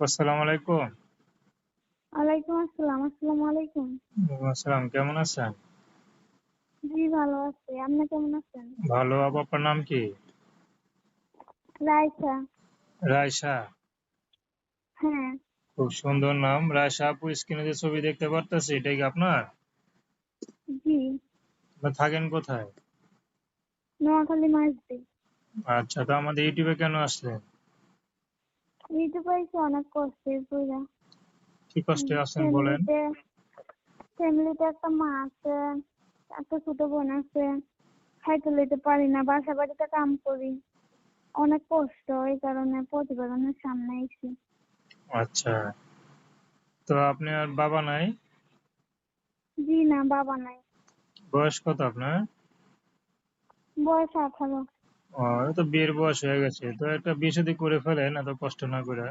আসসালামু আলাইকুম। ওয়ালাইকুম আসসালাম আসসালামু আলাইকুম। আসসালাম কেমন আছেন? জি ভালো আছি। আপনি কেমন আছেন? ভালো আপু আপনার নাম কি? রাইসা রায়সা। হ্যাঁ। খুব সুন্দর নাম। রায়সা আপু স্ক্রিনে যে ছবি দেখতে পারতেছি এটা কি আপনার? জি। থাকেন কোথায়? নোয়াখালী মাঝদি আচ্ছা তো আমাদের ইউটিউবে কেন আসলেন? ইউটিউবে এসে অনেক কষ্টে পুরা কি কষ্টে আছেন বলেন? ফ্যামিলিতে একটা মা আছে একটা ছোট বোন আছে। খাইতে লইতে পারি না বাসা বাড়িতে কাম করি। অনেক কষ্ট এই কারণে প্রতিবেদনের সামনে এসেছি আচ্ছা তো আপনি আর বাবা নাই? জি না বাবা নাই। বয়স কত আপনার? বয়স আঠারো। ও তো বিয়ের বয়স হয়ে গেছে তো একটা বিয়ে শাদী করে ফেলেন এত কষ্ট না করে?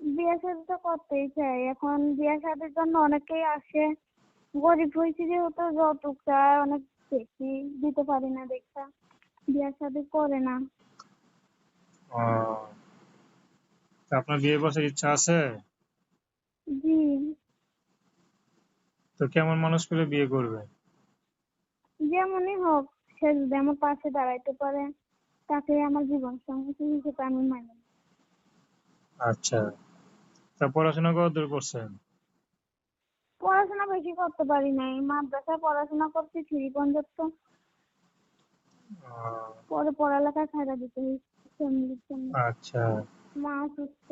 বিয়ে শাদী তো করতেই চাই এখন বিয়ে শাদীর জন্য অনেকেই আসে। গরিব হয়েছি যেহেতু যৌতুক চায় অনেক বেশি দিতে পারি না দেখা। বিয়ে শাদী করে না। ও তা আপনার বিয়ে বছর ইচ্ছা আছে? জি। তো কেমন মানুষ পেলে বিয়ে করবেন যেমনই হোক সে যদি আমার পাশে দাঁড়াইতে পারে তাকে আমার জীবন সঙ্গী হিসেবে আমি মানি। আচ্ছা। তা পড়াশোনা কতদূর করছেন? পড়াশোনা বেশি করতে পারি নাই। মাদ্রাসায় পড়াশোনা করছি থ্রি পর্যন্ত আহ, পরে পড়ালেখা ছাড়া দিতে আচ্ছা। মা অসুস্থ।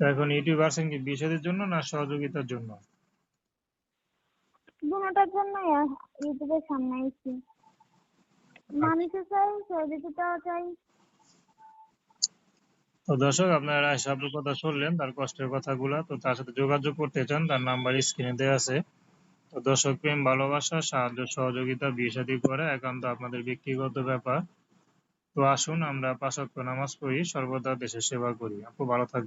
এখন ইউটিউব আসেন কি বিষয়ের জন্য না সহযোগিতার জন্য? দুটার জন্যই ইউটিউবের সামনে এসেছি তো দর্শক, আপনারা সাহেবের কথা শুনলেন, তার কষ্টের কথাগুলা। তো তার সাথে যোগাযোগ করতে চান, তার নাম্বার স্ক্রিনে দেওয়া আছে। তো দর্শক, প্রেম, ভালোবাসা, সাহায্য, সহযোগিতা, বিয়ে শাদী করে একান্ত আপনাদের ব্যক্তিগত ব্যাপার। তো আসুন, আমরা পাঁচ নামাজ পড়ি, সর্বদা দেশের সেবা করি। আপু, ভালো থাকবেন।